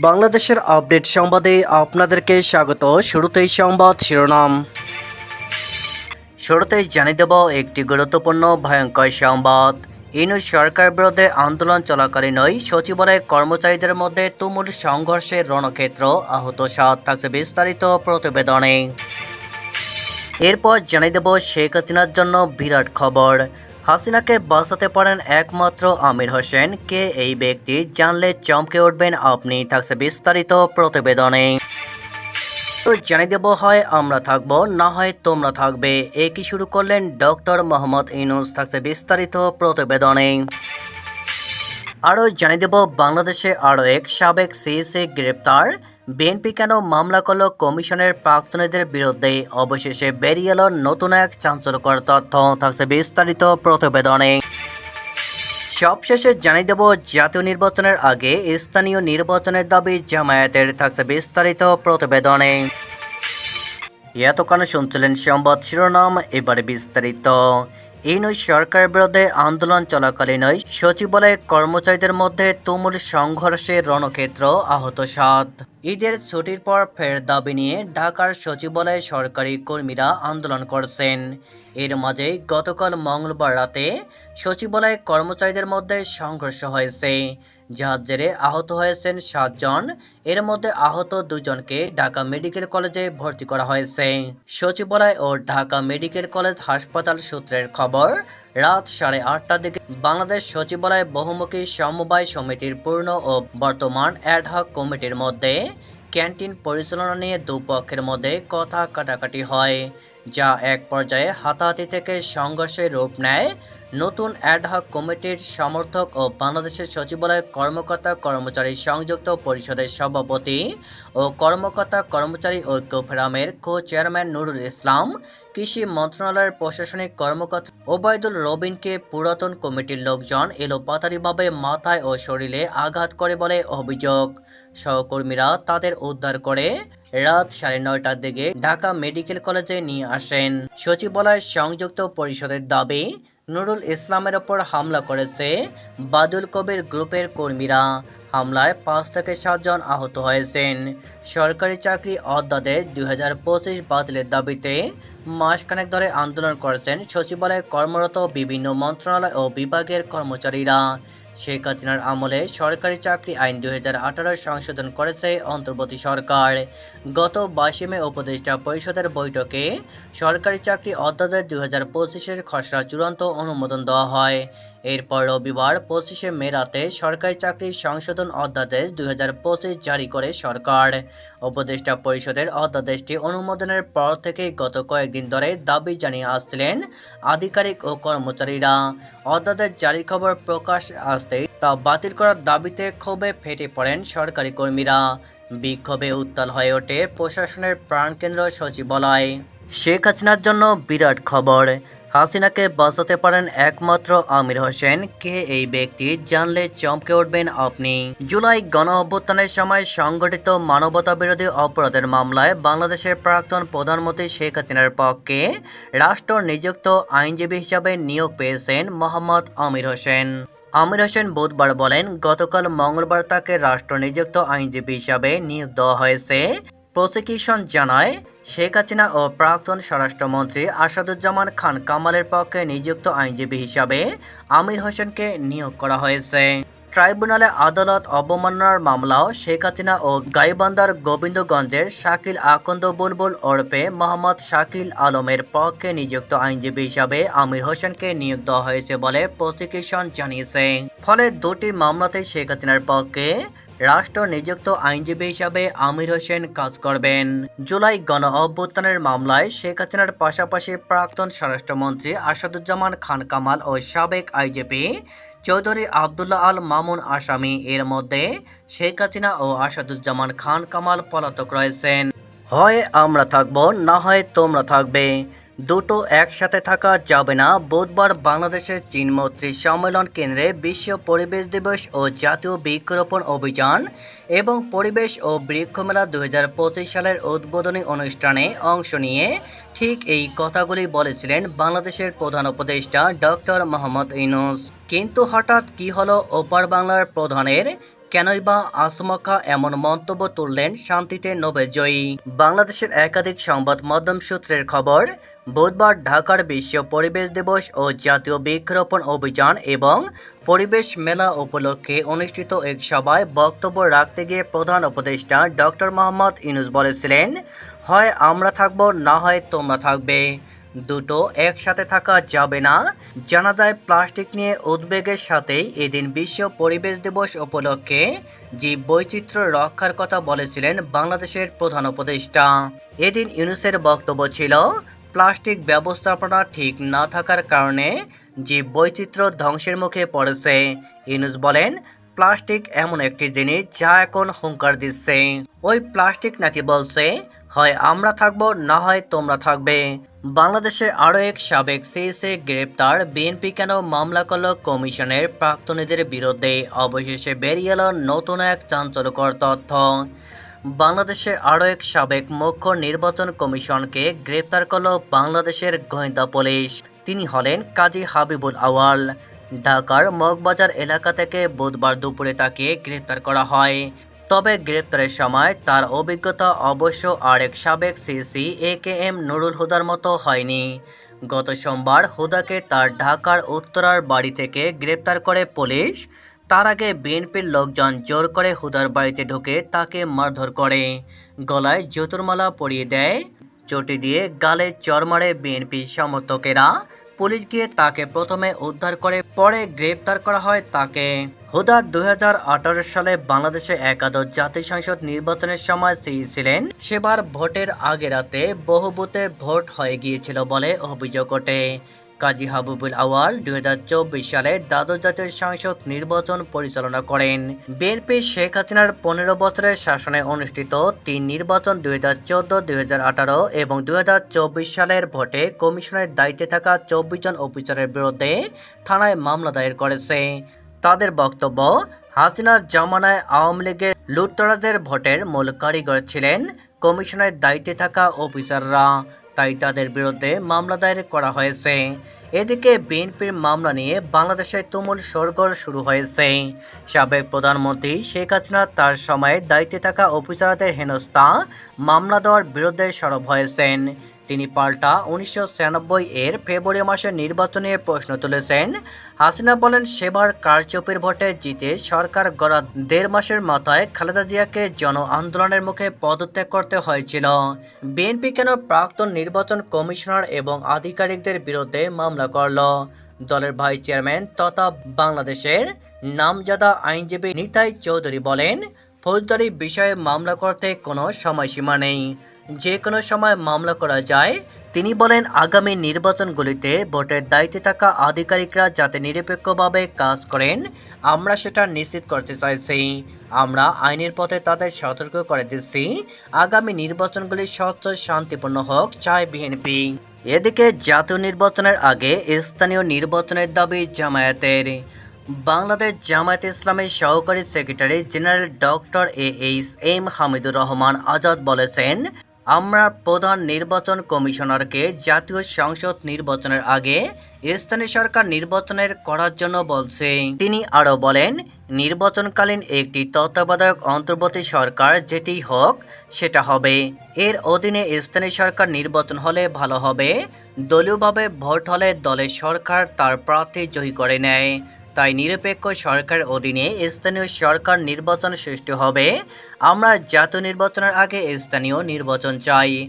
বাংলাদেশের আপডেট সংবাদে আপনাদেরকে স্বাগত। শুরুতেই সংবাদ শিরোনাম। শুরুতেই জানিয়ে দেব একটি গুরুত্বপূর্ণ, ভয়ঙ্কর সংবাদ। ইনু সরকার বিরুদ্ধে আন্দোলন চলাকালীনই সচিবালয়ের কর্মচারীদের মধ্যে তুমুল সংঘর্ষের রণক্ষেত্র আহত সাত থাকছে বিস্তারিত প্রতিবেদনে। এরপর জানিয়ে দেব শেখ হাসিনার জন্য বিরাট খবর। হাসিনাকে বাঁচাতে পারেন একমাত্র আমির হোসেন। কে এই ব্যক্তি জানলে চমকে উঠবেন আপনি? থাকছে বিস্তারিত প্রতিবেদনে। তো জানিয়ে দেব, হয় আমরা থাকব, না হয় তোমরা থাকবে। একই শুরু করলেন ডক্টর মোহাম্মদ ইনুস থাকছে বিস্তারিত প্রতিবেদনে। আরও জানিয়ে দেব, বাংলাদেশে আরও এক সাবেক সিএসএ গ্রেপ্তার। বিএনপি কেন মামলা করল কমিশনের প্রাক্তনীদের বিরুদ্ধে? অবশেষে বেরিয়ে এলো নতুন এক চাঞ্চল্যকর তথ্য। থাকছে বিস্তারিত প্রতিবেদনে। সবশেষে জানিয়ে দেব, জাতীয় নির্বাচনের আগে স্থানীয় নির্বাচনের দাবি জামায়াতের। থাকছে বিস্তারিত প্রতিবেদনে। এতক্ষণ শুনছিলেন সংবাদ শিরোনাম, এবারে বিস্তারিত। এই নয়, সরকারের বিরুদ্ধে আন্দোলন চলাকালীনই সচিবালয়ে কর্মচারীদের মধ্যে তুমুল সংঘর্ষে রণক্ষেত্র আহত সাত। ঈদের ছুটির পর ফের দাবি নিয়ে ঢাকার সচিবালয়ে সরকারি কর্মীরা আন্দোলন করছেন। এর মাঝে গতকাল মঙ্গলবার রাতে সচিবালয়ে কর্মচারীদের মধ্যে সংঘর্ষ হয়েছে। যার জেরে আহত হয়েছেন সাতজন। এর মধ্যে আহত দুজনকে ঢাকা মেডিকেল কলেজে ভর্তি করা হয়েছে। সচিবালয় ও ঢাকা মেডিকেল কলেজ হাসপাতাল সূত্রের খবর, রাত সাড়ে আটটার দিকে বাংলাদেশ সচিবালয় বহুমুখী সমবায় সমিতির পূর্ণ ও বর্তমান অ্যাডহক কমিটির মধ্যে ক্যান্টিন পরিচালনা নিয়ে দুপক্ষের মধ্যে কথা কাটাকাটি হয়। যা এক পর্যায়ে হাতাহাতি থেকে সংঘর্ষের রূপ নেয়। নতুন অ্যাডহক কমিটির সমর্থক ও বাংলাদেশের সচিবালয় কর্মকর্তা কর্মচারী সংযুক্ত পরিষদের সভাপতি ও কর্মকর্তা কর্মচারী ঐক্য ফেরামের কো চেয়ারম্যান নুরুল ইসলাম, কৃষি মন্ত্রণালয়ের প্রশাসনিক কর্মকর্তা ওবায়দুল রবিনকে পুরাতন কমিটির লোকজন এলোপাতারিভাবে মাথায় ও শরীরে আঘাত করে বলে অভিযোগ। সহকর্মীরা তাদের উদ্ধার করে রাত সাড়ে নয়টার দিকে ঢাকা মেডিকেল কলেজে নিয়ে আসেন। সচিবালয় সংযুক্ত পরিষদের দাবি, নুরুল ইসলামের ওপর হামলা করেছে বাদুল কবির গ্রুপের কর্মীরা। হামলায় পাঁচ থেকে সাতজন আহত হয়েছেন। সরকারি চাকরি অধ্যাদেশ দুই হাজার পঁচিশ বাতিলের দাবিতে মাসখানেক ধরে আন্দোলন করেছেন সচিবালয়ে কর্মরত বিভিন্ন মন্ত্রণালয় ও বিভাগের কর্মচারীরা। শেখ হাসিনার আমলে সরকারি চাকরি আইন দুই হাজার আঠারো সংশোধন করেছে অন্তর্বর্তী সরকার। গত বাইশে মে উপদেষ্টা পরিষদের বৈঠকে সরকারি চাকরি অধ্যাদেশ দুই হাজার পঁচিশের খসড়া চূড়ান্ত অনুমোদন দেওয়া হয়। এরপর রবিবার পঁচিশে মে রাতে সরকারি চাকরি সংশোধন অধ্যাদেশ দুই হাজার পঁচিশ জারি করে সরকার। উপদেষ্টা পরিষদের অধ্যাদেশটি অনুমোদনের পর থেকে গত কয়েকদিন ধরে দাবি জানিয়ে আসছিলেন আধিকারিক ও কর্মচারীরা। অধ্যাদেশ জারির খবর প্রকাশ আসতেই তা বাতিল করার দাবিতে ক্ষোভে ফেটে পড়েন সরকারি কর্মীরা। বিক্ষোভে উত্তাল হয়ে ওঠে প্রশাসনের প্রাণকেন্দ্র সচিবালয়। শেখ হাসিনার জন্য বিরাট খবর। হাসিনাকে বাঁচাতে পারেন একমাত্র আমির হোসেন। কে এই ব্যক্তি জানলে চমকে উঠবেন আপনি? জুলাই গণ অভ্যুত্থানের সময় সংগঠিত মানবতা বিরোধী অপরাধের মামলায় বাংলাদেশের প্রাক্তন প্রধানমন্ত্রী শেখ হাসিনার পক্ষে রাষ্ট্র নিযুক্ত আইনজীবী হিসাবে নিয়োগ পেয়েছেন মোহাম্মদ আমির হোসেন। আমির হোসেন বুধবার বলেন, গতকাল মঙ্গলবার তাকে রাষ্ট্র নিযুক্ত আইনজীবী হিসাবে নিয়োগ দেওয়া হয়েছে। প্রসিকিউশন জানায় শেখ হাসিনা ও প্রাক্তন স্বরাষ্ট্রমন্ত্রী আসাদুজ্জামান খান কামালের পক্ষে নিযুক্ত আইনজীবী হিসাবে আমির হোসেনকে নিয়োগ করা হয়েছে। ট্রাইব্যুনালে আদালত অবমাননার মামলাও শেখ হাসিনা ও গাইবান্দার গোবিন্দগঞ্জের শাকিল আকন্দ বুলবুল ওরফে মোহাম্মদ শাকিল আলমের পক্ষে নিযুক্ত আইনজীবী হিসাবে আমির হোসেনকে নিয়োগ দেওয়া হয়েছে বলে প্রসিকিউশন জানিয়েছে। ফলে দুটি মামলাতে শেখ হাসিনার পক্ষে রাষ্ট্র নিযুক্ত আইনজীবী হিসাবে আমির হোসেন কাজ করবেন। জুলাই গণ অভ্যুত্থানের মামলায় শেখ হাসিনার পাশাপাশি প্রাক্তন স্বরাষ্ট্রমন্ত্রী আসাদুজ্জামান খান কামাল ও সাবেক আইজিপি চৌধুরী আবদুল্লাহ আল মামুন আসামি। এর মধ্যে শেখ হাসিনা ও আসাদুজ্জামান খান কামাল পলাতক রয়েছেন। হয় আমরা থাকব, না হয় তোমরা থাকবে। দুটো একসাথে থাকা যাবে না। বুধবার বাংলাদেশের চীন মৈত্রী সম্মেলন কেন্দ্রে বিশ্ব পরিবেশ দিবস ও জাতীয় বৃক্ষরোপণ অভিযান এবং পরিবেশ ও বৃক্ষ মেলা দু হাজার সালের উদ্বোধনী অনুষ্ঠানে অংশ নিয়ে ঠিক এই কথাগুলি বলেছিলেন বাংলাদেশের প্রধান উপদেষ্টা ডক্টর মোহাম্মদ ইউনুস। কিন্তু হঠাৎ কি হলো ওপার বাংলার প্রধানের কেনই বা আসমকা এমন মন্তব্য তুললেন শান্তিতে নোবেল জয়ী বাংলাদেশের একাধিক সংবাদ মাধ্যম সূত্রের খবর, বুধবার ঢাকার বিশ্ব পরিবেশ দিবস ও জাতীয় বৃক্ষরোপণ অভিযান এবং পরিবেশ মেলা উপলক্ষে অনুষ্ঠিত এক সভায় বক্তব্য রাখতে গিয়ে প্রধান উপদেষ্টা ডক্টর মোহাম্মদ ইনুস বলেছিলেন, হয় আমরা থাকব, না হয় তোমরা থাকবে। দুটো একসাথে থাকা যাবে না। জানা যায় প্লাস্টিক নিয়ে উদ্বেগের সাথেই এদিন বিশ্ব পরিবেশ দিবস উপলক্ষে জীব বৈচিত্র্য রক্ষার কথা বলেছিলেন বাংলাদেশের প্রধান উপদেষ্টা। এদিন ইউনুসের বক্তব্য ছিল, প্লাস্টিক ব্যবস্থাপনা ঠিক না থাকার কারণে জীব বৈচিত্র্য ধ্বংসের মুখে পড়েছে। ইউনুস বলেন, প্লাস্টিক এমন একটি জিনিস যা এখন হুঙ্কার দিচ্ছে। ওই প্লাস্টিক নাকি বলছে হয় আমরা থাকব, না হয় তোমরা থাকবে। বাংলাদেশে আরও এক সাবেক সিএসএ গ্রেপ্তার বিএনপি কেন মামলা করল কমিশনের প্রাক্তনীদের বিরুদ্ধে? অবশেষে বেরিয়ে এলো নতুন এক চাঞ্চল্যকর তথ্য। বাংলাদেশে আরও এক সাবেক মুখ্য নির্বাচন কমিশনকে গ্রেপ্তার করল বাংলাদেশের গোয়েন্দা পুলিশ। তিনি হলেন কাজী হাবিবুল আওয়াল ঢাকার মগবাজার এলাকা থেকে বুধবার দুপুরে তাকে গ্রেপ্তার করা হয়। তবে গ্রেপ্তারের সময় তার অভিজ্ঞতা অবশ্য আরেক সাবেক CC A K M Nurul হুদার মতো হয়নি। গত সোমবার হুদাকে তার ঢাকার উত্তরার বাড়ি থেকে গ্রেপ্তার করে পুলিশ। তার আগে বিএনপির লোকজন জোর করে হুদার বাড়িতে ঢুকে তাকে মারধর করে। গলায় জুতোরমালা পরিয়ে দেয়। চটি দিয়ে গালে চর মারে বিএনপি সমর্থকেরা। পুলিশ গিয়ে তাকে প্রথমে উদ্ধার করে পরে গ্রেপ্তার করা হয় তাকে। হুদা দুই হাজার আঠারো সালে বাংলাদেশে একাদশ জাতীয় সংসদ নির্বাচনের সময় ছিলেন, সেবার ভোটের আগে রাতে বহু বুথে ভোট হয়ে গিয়েছিল বলে অভিযোগ ওঠে। কাজী হাবিবুল আওয়াল দুই সালে দ্বাদশ জাতীয় সংসদ নির্বাচন পরিচালনা করেন। বিএনপি শেখ হাসিনার পনেরো বছরের শাসনে অনুষ্ঠিত তিন নির্বাচন দুই হাজার চোদ্দ, দুই হাজার আঠারো এবং দুই হাজার চব্বিশ সালের ভোটে কমিশনের দায়িত্বে থাকা চব্বিশ জন অফিসারের বিরুদ্ধে থানায় মামলা দায়ের করেছে। তাদের বক্তব্য, হাসিনার জামানায় আওয়ামী লীগের লুটতরাজের ভোটের মূল কারিগর ছিলেন কমিশনের দায়িত্বে থাকা অফিসাররা। তাই তাদের বিরুদ্ধে মামলা দায়ের করা হয়েছে। এদিকে বিএনপির মামলা নিয়ে বাংলাদেশে তুমুল সরগর শুরু হয়েছে। সাবেক প্রধানমন্ত্রী শেখ হাসিনা তার সময়ে দায়িত্বে থাকা অফিসারদের হেনস্থা, মামলা দেওয়ার বিরুদ্ধে সরব হয়েছেন। তিনি পাল্টা উনিশশো এর ফেব্রুয়ারি মাসের নির্বাচনে প্রশ্ন তুলেছেন। হাসিনা বলেন, সেবার কারচুপির ভোটে জিতে সরকার গড়া দেড় মাসের মাথায় খালেদা জিয়াকে জন আন্দোলনের মুখে পদত্যাগ করতে হয়েছিল। বিএনপি কেন প্রাক্তন নির্বাচন কমিশনার এবং আধিকারিকদের বিরুদ্ধে মামলা করল? দলের ভাইস চেয়ারম্যান তথা বাংলাদেশের নামজাদা আইনজীবী নিতাই চৌধুরী বলেন, ফৌজদারি বিষয়ে মামলা করতে কোনো সময়সীমা নেই। যে কোনো সময় মামলা করা যায়, তিনি বলেন আগামী নির্বাচনগুলিতে ভোটের দায়িত্বে থাকা আধিকারিকরা যাতে নিরপেক্ষভাবে কাজ করেন, আমরা সেটা নিশ্চিত করতে চাইছি। আমরা আইনের পথে তাদের সতর্ক করে দিচ্ছি। আগামী নির্বাচনগুলি স্বচ্ছ, শান্তিপূর্ণ হোক, চায় বিএনপি। এদিকে জাতীয় নির্বাচনের আগে স্থানীয় নির্বাচনের দাবি জামায়াতের। বাংলাদেশ জামায়াত ইসলামের সহকারী secretary general doctor A H M Hamidur Rahman Azad বলেছেন আমরা প্রধান নির্বাচন কমিশনারকে জাতীয় সংসদ নির্বাচনের আগে স্থানীয় সরকার নির্বাচনের করার জন্য বলছে। তিনি আরও বলেন, নির্বাচনকালীন একটি তত্ত্বাবধায়ক অন্তর্বর্তী সরকার যেটি হোক, সেটা হবে। এর অধীনে স্থানীয় সরকার নির্বাচন হলে ভালো হবে। দলীয়ভাবে ভোট হলে দলের সরকার তার প্রার্থী জয়ী করে নেয়। তাই নিরপেক্ষ সরকার অধীনে স্থানীয় সরকার নির্বাচন সৃষ্টি হবে। আমরা জাতীয় নির্বাচনের আগে স্থানীয় নির্বাচন চাই।